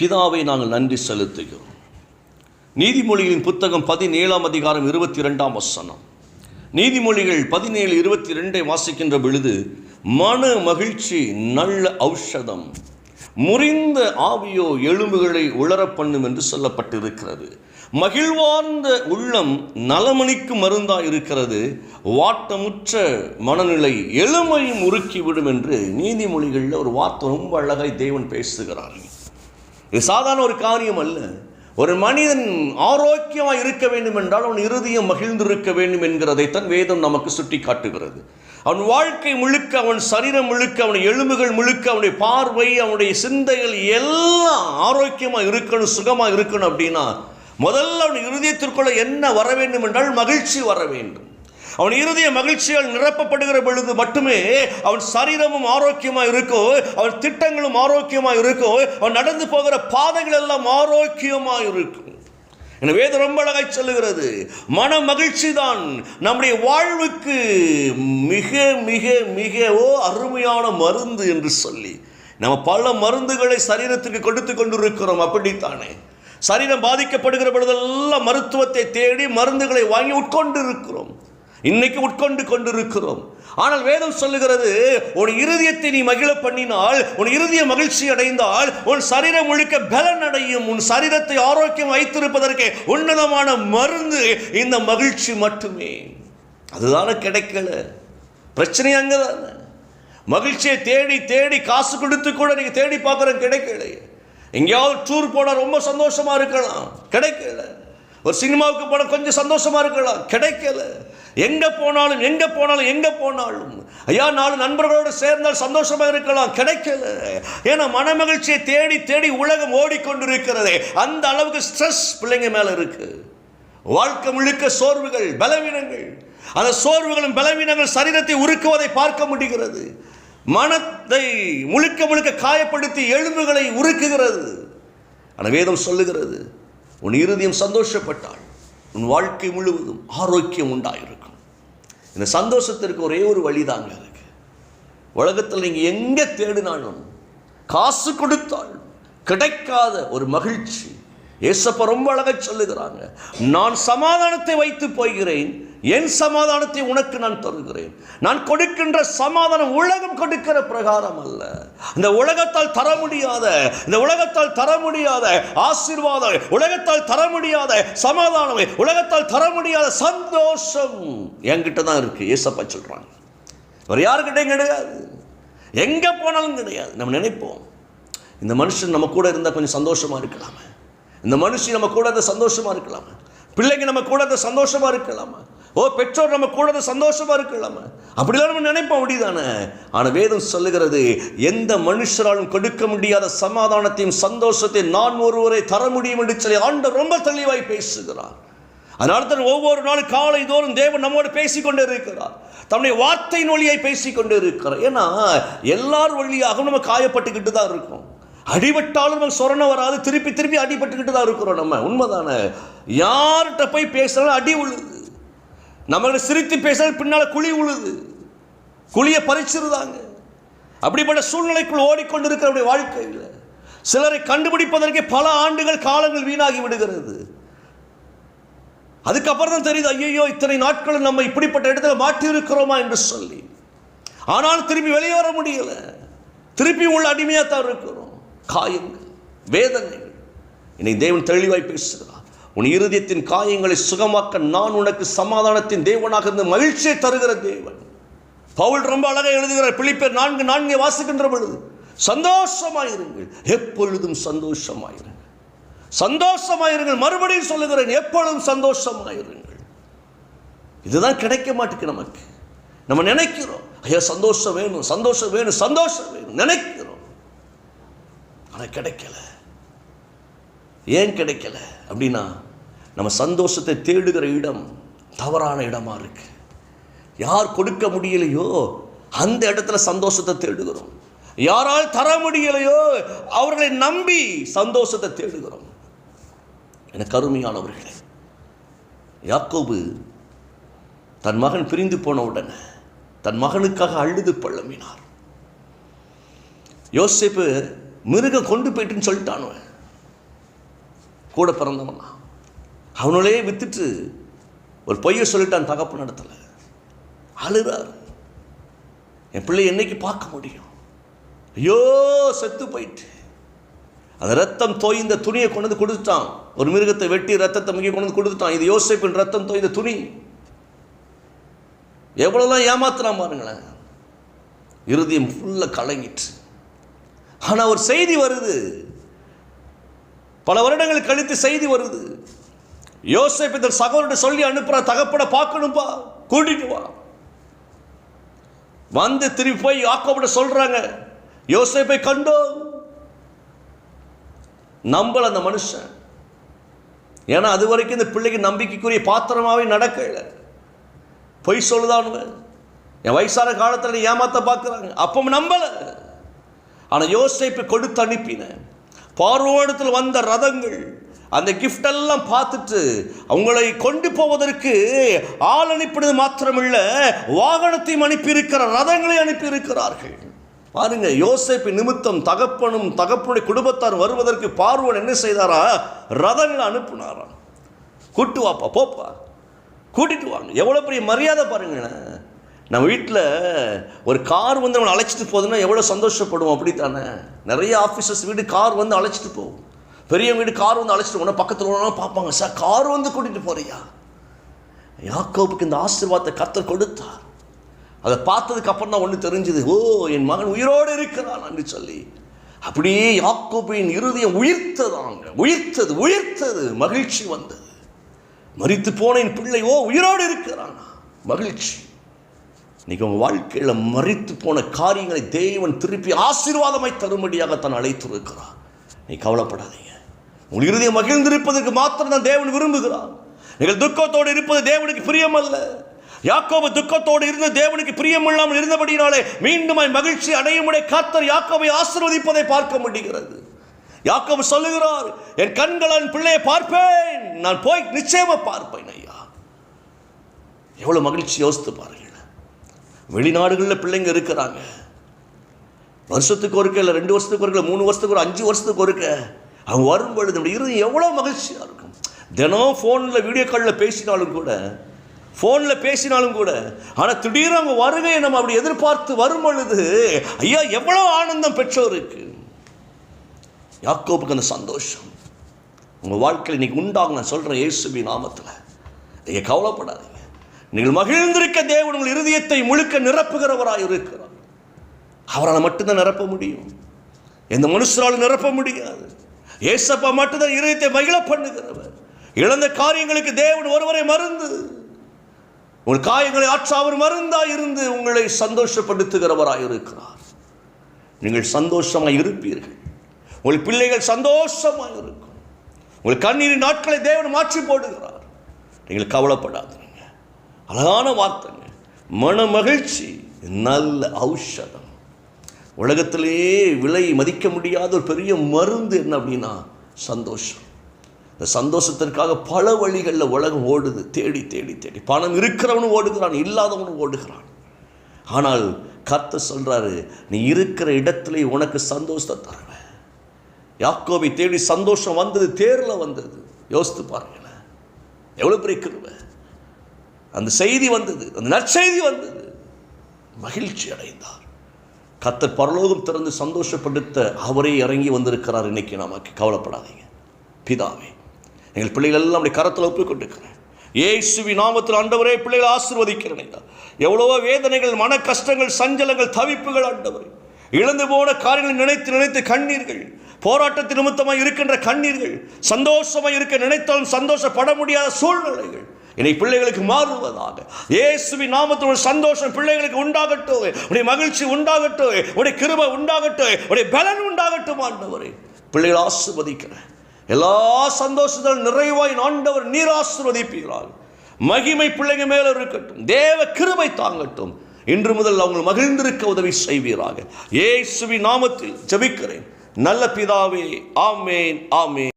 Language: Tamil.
பிதாவை நாங்கள் நன்றி செலுத்துகிறோம். நீதிமொழிகளின் புத்தகம் பதினேழாம் அதிகாரம் இருபத்தி இரண்டாம் வசனம். நீதிமொழிகள் பதினேழு இருபத்தி ரெண்டை வாசிக்கின்ற பொழுது மன மகிழ்ச்சி நல்ல ஔஷதம் முறிந்த ஆவியோ எலும்புகளை உளரப்பண்ணும் என்று சொல்லப்பட்டிருக்கிறது. மகிழ்வார்ந்த உள்ளம் நலமணிக்கு மருந்தா இருக்கிறது. வாட்டமுற்ற மனநிலை எளிமையும் உருக்கிவிடும் என்று நீதிமொழிகளில் ஒரு வார்த்தை ரொம்ப அழகாய் தேவன் பேசுகிறார்கள் இது சாதாரண ஒரு காரியம் அல்ல. ஒரு மனிதன் ஆரோக்கியமாக இருக்க வேண்டும் என்றால் அவன் இருதயம் மகிழ்ந்திருக்க வேண்டும் என்கிறதைத்தான் வேதம் நமக்கு சுட்டி காட்டுகிறது அவன் வாழ்க்கை முழுக்க அவன் சரீரம் முழுக்க அவனுடைய எலும்புகள் முழுக்க அவனுடைய பார்வை அவனுடைய சிந்தைகள் எல்லாம் ஆரோக்கியமாக இருக்கணும் சுகமாக இருக்கணும் அப்படின்னா முதல்ல அவன் இருதயத்திற்குள்ள என்ன வர வேண்டும் என்றால் மகிழ்ச்சி வர வேண்டும். அவன் இருதய மகிழ்ச்சியால் நிரப்பப்படுகிற பொழுது மட்டுமே அவன் சரீரமும் ஆரோக்கியமாக இருக்கோ அவன் திட்டங்களும் ஆரோக்கியமாக இருக்கோ அவன் நடந்து போகிற பாதைகள் எல்லாம் ஆரோக்கியமாக இருக்கும். என வேதம் ரொம்ப அழகாய் சொல்லுகிறது. மன மகிழ்ச்சி தான் நம்முடைய வாழ்வுக்கு மிக மிக மிகவோ அருமையான மருந்து என்று சொல்லி நம்ம பல மருந்துகளை சரீரத்துக்கு கொடுத்து கொண்டிருக்கிறோம் அப்படித்தானே. சரீரம் பாதிக்கப்படுகிற பொழுதெல்லாம் மருத்துவத்தை தேடி மருந்துகளை வாங்கி உட்கொண்டு இருக்கிறோம் இன்னைக்கு உட்கொண்டு கொண்டிருக்கிறோம். ஆனால் வேதம் சொல்லுகிறது உன் இருதயத்தை நீ மகிழ பண்ணினால் உன் இருதய மகிழ்ச்சி அடைந்தால் உன் சரீரம் முழுக்க பலன் அடையும். உன் சரீரத்தை ஆரோக்கியம் வைத்திருப்பதற்கு உன்னதமான மருந்து இந்த மகிழ்ச்சி மட்டுமே. அதுதானே கிடைக்கல. பிரச்சனை அங்கே தானே. மகிழ்ச்சியை தேடி தேடி காசு கொடுத்து கூட நீங்கள் தேடி பார்க்குற கிடைக்கல எங்கேயாவது டூர் போனால் ரொம்ப சந்தோஷமாக இருக்கலாம். கிடைக்கல. ஒரு சினிமாவுக்கு போனால் கொஞ்சம் சந்தோஷமாக இருக்கலாம். கிடைக்கல. எங்கே போனாலும் எங்கே போனாலும் எங்கே போனாலும். ஐயா நாலு நண்பர்களோடு சேர்ந்தால் சந்தோஷமாக இருக்கலாம். கிடைக்கல. ஏன்னா மனமகிழ்ச்சியை தேடி தேடி உலகம் ஓடிக்கொண்டிருக்கிறது. அந்த அளவுக்கு ஸ்ட்ரெஸ் பிள்ளைங்க மேலே இருக்குது வாழ்க்கை முழுக்க சோர்வுகள் பலவீனங்கள். அந்த சோர்வுகளும் பலவீனங்கள் சரீரத்தை உருக்குவதை பார்க்க முடிகிறது. மனத்தை முழுக்க முழுக்க காயப்படுத்தி எலும்புகளை உருக்குகிறது. ஆனால் வேதம் சொல்லுகிறது உன் இருதயம் சந்தோஷப்பட்டால் உன் வாழ்க்கை முழுவதும் ஆரோக்கியம் உண்டாயிருக்கும். இந்த சந்தோஷத்திற்கு ஒரே ஒரு வழிதாங்க இருக்கு. உலகத்தில் நீங்கள் எங்கே தேடினாலும் காசு கொடுத்தால் கிடைக்காத ஒரு மகிழ்ச்சி ஏசப்ப ரொம்ப அழகாக சொல்லுகிறாங்க நான் சமாதானத்தை வைத்து போகிறேன் என் சமாதானத்தை உனக்கு நான் தருகிறேன். நான் கொடுக்கின்ற சமாதானம் உலகம் கொடுக்கிற பிரகாரம் அல்ல. இந்த உலகத்தால் தர முடியாத இந்த உலகத்தால் தர முடியாத ஆசீர்வாதம் உலகத்தால் தர முடியாத சமாதானம் உலகத்தால் தர முடியாத சந்தோஷம் என்கிட்ட தான் இருக்கு. ஏசப்பா சொல்றாங்க. வேறு யாருக்கிட்டையும் கிடையாது. எங்கே போனாலும் கிடையாது. நம்ம நினைப்போம் இந்த மனுஷன் நம்ம கூட இருந்தால் கொஞ்சம் சந்தோஷமாக இருக்கலாமே. இந்த மனுஷன் நம்ம கூட இருந்தா சந்தோஷமாக இருக்கலாமா. பிள்ளைங்க நம்ம கூட இருந்தா சந்தோஷமாக இருக்கலாமா. ஓ பெற்றோர் நம்ம கூட சந்தோஷமாக இருக்கலாமா. அப்படிலாம் நம்ம நினைப்போம் அப்படிதானே? ஆனால் வேதம் சொல்லுகிறது எந்த மனுஷராலும் கொடுக்க முடியாத சமாதானத்தையும் சந்தோஷத்தையும் நான் ஒருவரை தர முடியும் என்று சொல்லி ஆண்டவர் ரொம்ப தெளிவாய் பேசுகிறார். அதனால தான் ஒவ்வொரு நாளும் காலை தோறும் தேவன் நம்மோடு பேசிக்கொண்டே இருக்கிறார். தன்னுடைய வார்த்தையின் வழியை பேசிக்கொண்டே இருக்கிறார். ஏன்னா எல்லார் வழியாகவும் நம்ம காயப்பட்டுக்கிட்டு தான் இருக்கோம். அடிபட்டாலும் நமக்கு சொரணை வராது. திருப்பி திருப்பி அடிபட்டுக்கிட்டு தான் இருக்கிறோம் நம்ம. உண்மைதானே? யார்கிட்ட போய் பேசுறாலும் அடி உழுது நம்மகிட்ட சிரித்து பேசுறது பின்னால் குழி உழுது. குழியை பறிச்சிருந்தாங்க அப்படிப்பட்ட சூழ்நிலைக்குள் ஓடிக்கொண்டிருக்கிறவருடைய வாழ்க்கையில் சிலரை கண்டுபிடிப்பதற்கே பல ஆண்டுகள் காலங்கள் வீணாகி விடுகிறது. அதுக்கப்புறம் தான் தெரியுது ஐயோ இத்தனை நாட்கள் நம்ம இப்படிப்பட்ட இடத்துல மாட்டியிருக்கிறோமா என்று சொல்லி. ஆனால் திரும்பி வெளியே வர முடியல. திருப்பி உள்ள அடிமையாக தான் இருக்கிறோம். காயங்கள் வேதனைகள் இன்னைக்கு தேவன் தெளிவாய் பேசுகிறார். உன் இருதயத்தின் காயங்களை சுகமாக்க நான் உனக்கு சமாதானத்தின் தேவனாக இருந்த மகிழ்ச்சியை தருகிற தேவன். பவுல் ரொம்ப அழகாக எழுதுகிறார். பிலிப்பேர் நான்கு நான்கை வாசிக்கின்ற பொழுது சந்தோஷமாயிருங்கள். எப்பொழுதும் சந்தோஷமாயிருங்கள். சந்தோஷமாயிருங்கள். மறுபடியும் சொல்லுகிறேன் எப்பொழுதும் சந்தோஷமாயிருங்கள். இதுதான் கிடைக்க மாட்டேங்குது நமக்கு. நம்ம நினைக்கிறோம் ஐயா சந்தோஷம் வேணும் சந்தோஷம் வேணும் சந்தோஷம் வேணும். நினைக்கிறோம். ஆனால் கிடைக்கல. ஏன் கிடைக்கல? அப்படின்னா நம்ம சந்தோஷத்தை தேடுகிற இடம் தவறான இடமா இருக்கு. யார் கொடுக்க முடியலையோ அந்த இடத்துல சந்தோஷத்தை தேடுகிறோம். யாரால் தர முடியலையோ அவர்களை நம்பி சந்தோஷத்தை தேடுகிறோம். எனக்கு கருமையானவர்களே யாக்கோபு தன் மகன் பிரிந்து போன உடனே தன் மகனுக்காக அழுது பள்ளமினார் யோசிப்பு மிருகம் கொண்டு போயிட்டுன்னு சொல்லிட்டானுவன் கூட பிறந்தவனா அவனாலே வித்துட்டு ஒரு பொய்யை சொல்லிட்டான் தகப்பு நடத்தல அழுறார். என் பிள்ளை என்னைக்கு பார்க்க முடியும்? ஐயோ செத்து போயிட்டு. அந்த ரத்தம் தோய்ந்த துணியை கொண்டு வந்து கொடுத்துட்டான். ஒரு மிருகத்தை வெட்டி ரத்தத்தை மிக கொண்டு வந்து கொடுத்துட்டான். இது யோசிப்பின் ரத்தம் தோய்ந்த துணி. எவ்வளோலாம் ஏமாத்துறான் பாருங்களேன். இறுதியம் ஃபுல்லாக கலங்கிட்டு. ஆனால் ஒரு செய்தி வருது. பல வருடங்கள் கழித்து செய்தி வருது. யோசேப் இந்த சகோதரன் சொல்லி அனுப்புற தகப்பட பார்க்கணும்பா கூட்டிட்டு வா. வந்து திருப்பி போய் யாக்கோபிட சொல்றாங்க யோசிப்பை கண்டோம். நம்பல அந்த மனுஷன். ஏன்னா அது வரைக்கும் இந்த பிள்ளைக்கு நம்பிக்கைக்குரிய பாத்திரமாவே நடக்கல. பொய் சொல்லுதானுங்க. என் வயசான காலத்தில் ஏமாத்த பார்க்குறாங்க. அப்போ நம்பல. ஆனால் யோசிப்பை கொடுத்து அனுப்பினேன் பார்வோடத்தில் வந்த ரதங்கள் அந்த கிஃப்ட் எல்லாம் பார்த்துட்டு அவங்களை கொண்டு போவதற்கு ஆள் அனுப்பினது மாத்திரமில்ல வாகனத்தையும் அனுப்பியிருக்கிற ரதங்களை அனுப்பியிருக்கிறார்கள். பாருங்க யோசிப்பு நிமித்தம் தகப்பனும் தகப்பனுடைய குடும்பத்தார் வருவதற்கு பார்வன் என்ன செய்தாரா? ரதங்களை அனுப்புனாராம். கூட்டு வாப்பா போப்பா. கூட்டிட்டு வாங்க. எவ்வளோ பெரிய மரியாதை பாருங்களேன். நம்ம வீட்டில் ஒரு கார் வந்து நம்மளை அழைச்சிட்டு போகுதுன்னா எவ்வளோ சந்தோஷப்படுவோம் அப்படித்தானே? நிறைய ஆஃபீஸர்ஸ் வீடு கார் வந்து அழைச்சிட்டு போகும். பெரிய வீடு கார் வந்து அழைச்சிட்டு போனால் பக்கத்தில் உள்ளவங்க பார்ப்பாங்க சார் கார் வந்து கூட்டிகிட்டு போகிறியா யாக்கோபுக்கு இந்த ஆசீர்வாதத்தை கத்தர் கொடுத்தார். அதை பார்த்ததுக்கு அப்புறம் தான் ஒன்று தெரிஞ்சது. ஓ என் மகன் உயிரோடு இருக்கிறான் என்று சொல்லி. அப்படியே யாக்கோபின் இருதயம் உயிர்த்ததாங்க. உயிர்த்தது உயிர்த்தது. மகிழ்ச்சி வந்தது. மறித்து போன என் பிள்ளை ஓ உயிரோடு இருக்கிறானா? மகிழ்ச்சி. இன்னைக்கு உங்கள் வாழ்க்கையில் மறித்து போன காரியங்களை தேவன் திருப்பி ஆசீர்வாதமாய் தரும்படியாக தான் அழைத்திருக்கிறார். நீ கவலைப்படாதீங்க. உங்கள் இருதயம் மகிழ்ந்திருப்பதற்கு மாத்திரம் தான் தேவன் விரும்புகிறார். நீங்கள் துக்கத்தோடு இருப்பது தேவனுக்கு பிரியமல்ல. யாக்கோபு துக்கத்தோடு இருந்து தேவனுக்கு பிரியமில்லாமல் இருந்தபடினாலே மீண்டும் மகிழ்ச்சி அடையுமுடைய காத்தர் யாக்கோவை ஆசிர்வதிப்பதை பார்க்க முடிகிறது. யாக்கோபு சொல்லுகிறார் என் கண்கள் என் பிள்ளையை பார்ப்பேன். நான் போய் நிச்சயமா பார்ப்பேன் ஐயா. எவ்வளவு மகிழ்ச்சி யோசித்து பாருங்கள். வெளிநாடுகளில் பிள்ளைங்க இருக்கிறாங்க. வருஷத்துக்கு ஒருக்க இல்லை ரெண்டு வருஷத்துக்கு ஒருக்க மூணு வருஷத்துக்கு ஒரு அஞ்சு வருஷத்துக்கு ஒருக்க. அவங்க வரும் பொழுது இருந்து எவ்வளோ மகிழ்ச்சியாக இருக்கும். தினம் ஃபோனில் வீடியோ காலில் பேசினாலும் கூட ஃபோனில் பேசினாலும் கூட ஆனால் திடீர்னு அவங்க வருகையை நம்ம அப்படி எதிர்பார்த்து வரும் பொழுது ஐயா எவ்வளோ ஆனந்தம் பெற்றோருக்கு. யாக்கோப்புக்கு அந்த சந்தோஷம். உங்கள் வாழ்க்கையில் இன்னைக்கு உண்டாகும் நான் சொல்கிறேன் இயேசுபி நாமத்தில். நீங்கள் கவலைப்படாதீங்க. நீங்கள் மகிழ்ந்திருக்க தேவன் உங்கள் இருதயத்தை முழுக்க நிரப்புகிறவராய் இருக்கிறார். அவரால் மட்டும்தான் நிரப்ப முடியும். எந்த மனுஷரால் நிரப்ப முடியாது. ஏசப்பா மட்டும்தான் இருதயத்தை மகிழ பண்ணுகிறவர். இழந்த காரியங்களுக்கு தேவன் ஒருவரை மருந்து. உங்கள் காயங்களை ஆற்ற அவர் மருந்தாய் இருந்து உங்களை சந்தோஷப்படுத்துகிறவராய் இருக்கிறார். நீங்கள் சந்தோஷமாக இருப்பீர்கள். உங்கள் பிள்ளைகள் சந்தோஷமாக இருக்கும். உங்கள் கண்ணீரின் நாட்களை தேவன் மாற்றி போடுகிறார். நீங்கள் கவலைப்படாது அழகான வார்த்தைங்க. மன மகிழ்ச்சி நல்ல ஔஷதம். உலகத்திலேயே விலை மதிக்க முடியாத ஒரு பெரிய மருந்து என்ன அப்படின்னா சந்தோஷம். இந்த சந்தோஷத்திற்காக பல வழிகளில் உலகம் ஓடுது. தேடி தேடி தேடி. பணம் இருக்கிறவனும் ஓடுகிறான் இல்லாதவனும் ஓடுகிறான். ஆனால் கத்த சொல்கிறாரு நீ இருக்கிற இடத்துல உனக்கு சந்தோஷத்தை தருவேன். யாக்கோவை தேடி சந்தோஷம் வந்தது தேரில் வந்தது. யோசித்து பாருங்களேன். எவ்வளோ பெரிய கிருவை அந்த செய்தி வந்தது அந்த நற்செய்தி வந்தது. மகிழ்ச்சி அடைந்தார். கத்த பரலோகம் திறந்து சந்தோஷப்படுத்த அவரே இறங்கி வந்திருக்கிறார். இன்னைக்கு நமக்கு கவலைப்படாதீங்க. பிதாவே எங்கள் பிள்ளைகள் எல்லாம் அப்படி கரத்தில் ஒப்புக்கொண்டிருக்கிறேன். ஏசுவி நாமத்தில் ஆண்டவரே பிள்ளைகளை ஆசிர்வதிக்கிறேன் எவ்வளவோ வேதனைகள் மன கஷ்டங்கள் சஞ்சலங்கள் தவிப்புகள் ஆண்டவரே. இழந்து போன காரியங்களை நினைத்து நினைத்து கண்ணீர்கள் போராட்டத்தின் நிமித்தமாக இருக்கின்ற கண்ணீர்கள் சந்தோஷமாக இருக்க நினைத்தாலும் சந்தோஷப்பட முடியாத சூழ்நிலைகள் என்னை பிள்ளைகளுக்கு மாறுவதாக. இயேசுவி நாமத்தோட சந்தோஷம் பிள்ளைகளுக்கு உண்டாகட்டும். உடைய மகிழ்ச்சி உண்டாகட்டும். உடைய கிருமை உண்டாகட்டும். உடைய பலன் உண்டாகட்டும் ஆண்டவரே. பிள்ளைகளை ஆசிர்வதிக்கிறேன். எல்லா சந்தோஷத்தால் நிறைவாய் ஆண்டவர் நீர் ஆசிர்வதிப்பீர்கள் மகிமை பிள்ளைங்க மேல இருக்கட்டும். தேவ கிருபை தாங்கட்டும். இன்று முதல் அவங்க மகிழ்ந்திருக்க உதவி செய்வீராக. ஏசுவி நாமத்தில் ஜபிக்கிறேன். நல்ல பிதாவே ஆமேன் ஆமேன்.